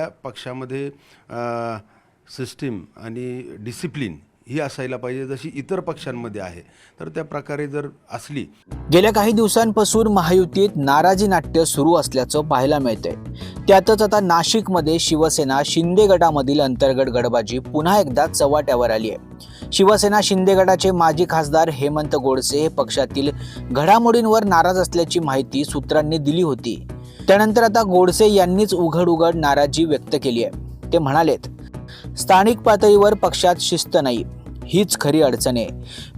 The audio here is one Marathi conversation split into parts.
या पक्षामध्ये सिस्टीम आणि डिसिप्लिन ही असायला पाहिजे जशी इतर पक्षांमध्ये आहे. तर त्या प्रकारे जर असली. गेल्या काही दिवसांपासून महायुतीत नाराजी नाट्य सुरू असल्याचं पाहायला मिळतंय. त्यातच आता नाशिकमध्ये शिवसेना शिंदे गटामधील अंतर्गत गडबाजी पुन्हा एकदा चव्हाट्यावर आली आहे. शिवसेना शिंदे गटाचे माजी खासदार हेमंत गोडसे हे पक्षातील घडामोडींवर नाराज असल्याची माहिती सूत्रांनी दिली होती. त्यानंतर आता गोडसे यांनीच उघड उघड नाराजी व्यक्त केली आहे. ते म्हणालेत स्थानिक पातळीवर पक्षात शिस्त नाही हीच खरी अडचण आहे.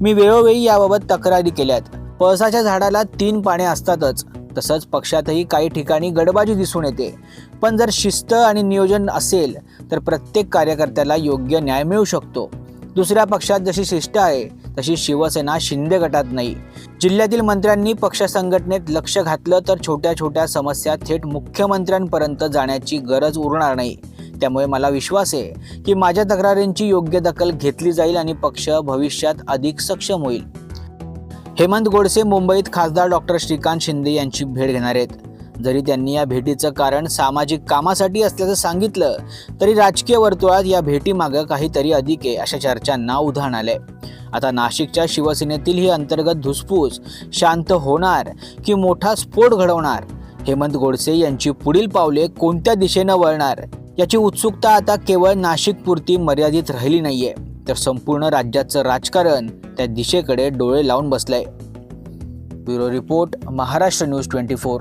मी वेळोवेळी याबाबत तक्रारी केल्यात. पळसाच्या झाडाला तीन पाने असतातच तसंच पक्षातही काही ठिकाणी गडबाजी दिसून येते. पण जर शिस्त आणि नियोजन असेल तर प्रत्येक कार्यकर्त्याला योग्य न्याय मिळू शकतो. दुसऱ्या पक्षात जशी शिस्त आहे तशी शिवसेना शिंदे गटात नाही. जिल्ह्यातील मंत्र्यांनी पक्ष संघटनेत लक्ष घातलं तर छोट्या छोट्या समस्या थेट मुख्यमंत्र्यांपर्यंत जाण्याची गरज उरणार नाही. त्यामुळे मला विश्वास आहे की माझ्या तक्रारींची योग्य दखल घेतली जाईल आणि पक्ष भविष्यात अधिक सक्षम होईल. हेमंत गोडसे मुंबईत खासदार डॉक्टर श्रीकांत शिंदे यांची भेट घेणार आहेत. जरी त्यांनी या भेटीचं कारण सामाजिक कामासाठी असल्याचं सांगितलं तरी राजकीय वर्तुळात या भेटीमागं काहीतरी अधिक आहे अशा चर्चांना उधाण आलंय. आता नाशिकच्या शिवसेनेतील ही अंतर्गत धुसफूस शांत होणार की मोठा स्फोट घडवणार? हेमंत गोडसे यांची पुढील पावले कोणत्या दिशेनं वळणार? याची उत्सुकता आता केवळ नाशिकपुरती मर्यादित राहिली नाहीये. तर संपूर्ण राज्याचं राजकारण त्या दिशेकडे डोळे लावून बसलंय. Bureau report Maharashtra news twenty four.